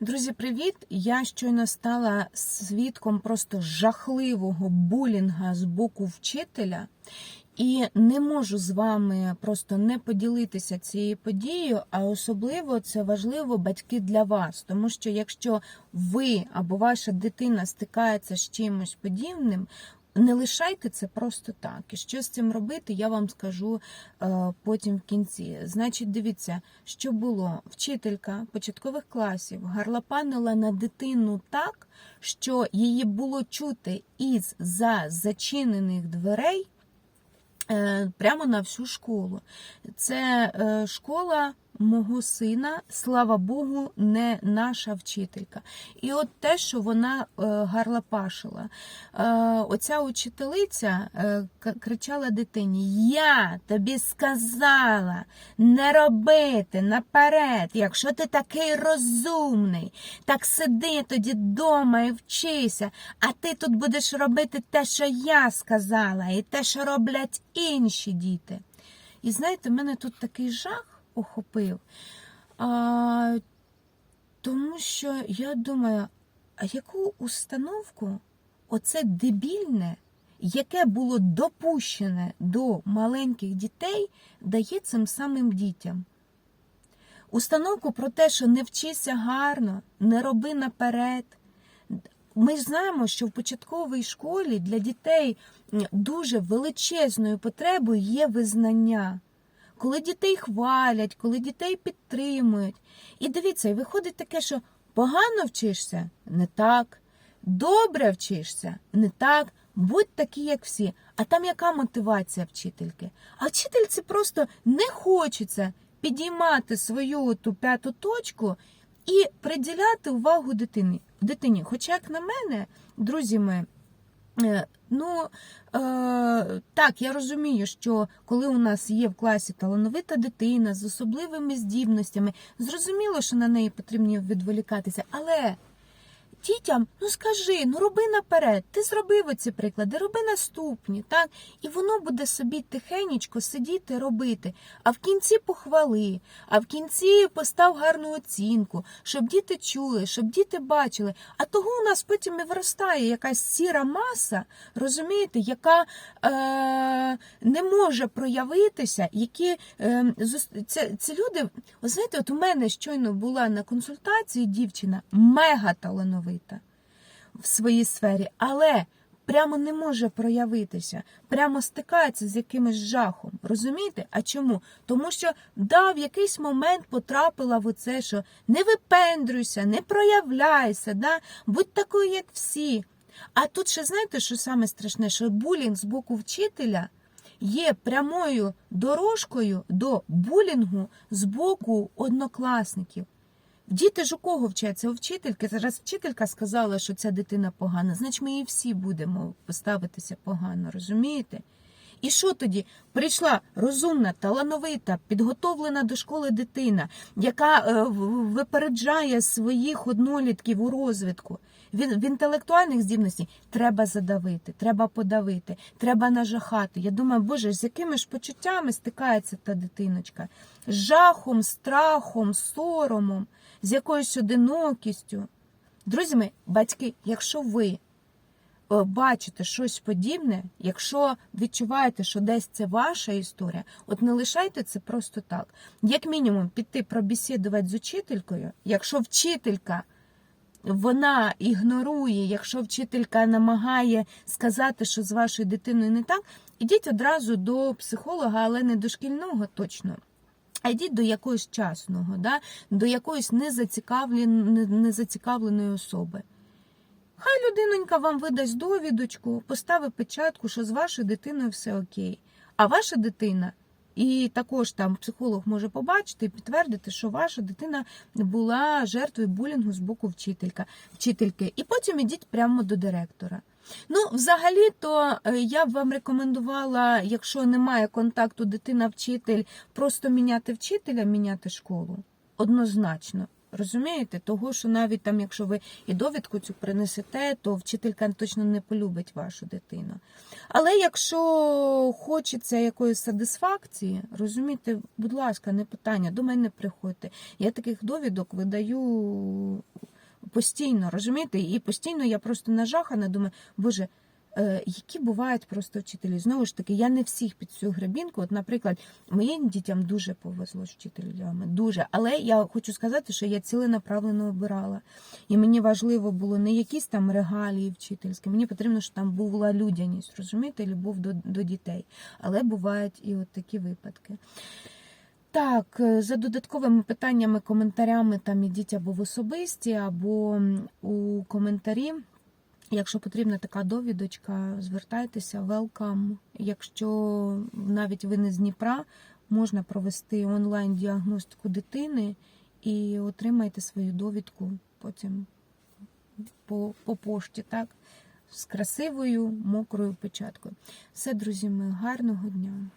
Друзі, привіт! Я щойно стала свідком просто жахливого булінга з боку вчителя, і не можу з вами просто не поділитися цією подією, а особливо це важливо батьки для вас. Тому що якщо ви або ваша дитина стикається з чимось подібним, не лишайте це просто так. І що з цим робити, я вам скажу е, потім в кінці. Значить, дивіться, що було. Вчителька початкових класів гарлопанила на дитину так, що її було чути із за зачинених дверей е, прямо на всю школу. Це е, школа мого сина, слава Богу, не наша вчителька. І от те, що вона е, гарлопашила. Е, Оця учителиця е, кричала дитині: Я тобі сказала не робити наперед, якщо ти такий розумний, так сиди тоді вдома і вчися, а ти тут будеш робити те, що я сказала, і те, що роблять інші діти. І знаєте, в мене тут такий жах охопив. А, тому що я думаю, а яку установку оце дебільне, яке було допущене до маленьких дітей, дає цим самим дітям? Установку про те, що не вчися гарно, не роби наперед. Ми знаємо, що в початковій школі для дітей дуже величезною потребою є визнання. Коли дітей хвалять, коли дітей підтримують. І дивіться, і виходить таке, що погано вчишся не так, добре вчишся не так, будь такий, як всі. А там яка мотивація вчительки? А вчительці просто не хочеться підіймати свою ту п'яту точку і приділяти увагу дитині. дитині. Хоча, як на мене, друзі мої, Ну, е, так, я розумію, що коли у нас є в класі талановита дитина з особливими здібностями, зрозуміло, що на неї потрібно відволікатися, але дітям, ну скажи, ну роби наперед, ти зробив оці приклади, роби наступні, так? І воно буде собі тихенечко сидіти, робити. А в кінці похвали, а в кінці постав гарну оцінку, щоб діти чули, щоб діти бачили. А того у нас потім і виростає якась сіра маса, розумієте, яка е, не може проявитися, які е, це, це люди. Ви знаєте, от у мене щойно була на консультації дівчина мега талановита в своїй сфері, але прямо не може проявитися, прямо стикається з якимось жахом. Розумієте? А чому? Тому що да, в якийсь момент потрапила в оце, що не випендрюйся, не проявляйся, да? будь такою, як всі. А тут ще знаєте, що саме страшне, що булінг з боку вчителя є прямою дорожкою до булінгу з боку однокласників. Діти ж у кого вчаться? У вчительки. Зараз вчителька сказала, що ця дитина погана, значить ми її всі будемо ставитися погано, розумієте? І що тоді? Прийшла розумна, талановита, підготовлена до школи дитина, яка е, випереджає своїх однолітків у розвитку. В інтелектуальних здібностей треба задавити, треба подавити, треба нажахати. Я думаю, боже, з якими ж почуттями стикається та дитиночка? З жахом, страхом, соромом, з якоюсь одинокістю. Друзі мої, батьки, якщо ви бачите щось подібне, якщо відчуваєте, що десь це ваша історія, от не лишайте це просто так. Як мінімум, піти пробесідувати з учителькою, якщо вчителька вона ігнорує, якщо вчителька намагає сказати, що з вашою дитиною не так, ідіть одразу до психолога, але не дошкільного точно. А йдіть до якогось частного, да? до якоїсь незацікавленої особи. Хай людинонька вам видасть довідочку, поставить печатку, що з вашою дитиною все окей. А ваша дитина, і також там психолог може побачити і підтвердити, що ваша дитина була жертвою булінгу з боку вчителька, вчительки. І потім ідіть прямо до директора. Ну, взагалі-то е, я б вам рекомендувала, якщо немає контакту дитина-вчитель, просто міняти вчителя, міняти школу. Однозначно. Розумієте, того, що навіть там, якщо ви і довідку цю принесете, то вчителька точно не полюбить вашу дитину. Але якщо хочеться якоїсь сатисфакції, розумієте, будь ласка, не питання, до мене приходьте. Я таких довідок видаю постійно, розумієте? І постійно я просто нажахана, думаю, боже. Е, Які бувають просто вчителі? Знову ж таки, я не всіх під цю гребінку. От, наприклад, моїм дітям дуже повезло з вчителями, дуже. Але я хочу сказати, що я ціленаправленно обирала. І мені важливо було не якісь там регалії вчительські. Мені потрібно, щоб там була людяність, розумієте, любов до, до дітей. Але бувають і от такі випадки. Так, е, за додатковими питаннями, коментарями там ідіть або в особисті, або у коментарі. Якщо потрібна така довідочка, звертайтеся, welcome. Якщо навіть ви не з Дніпра, можна провести онлайн-діагностику дитини і отримайте свою довідку потім по, по пошті, так? З красивою мокрою печаткою. Все, друзі, ми гарного дня!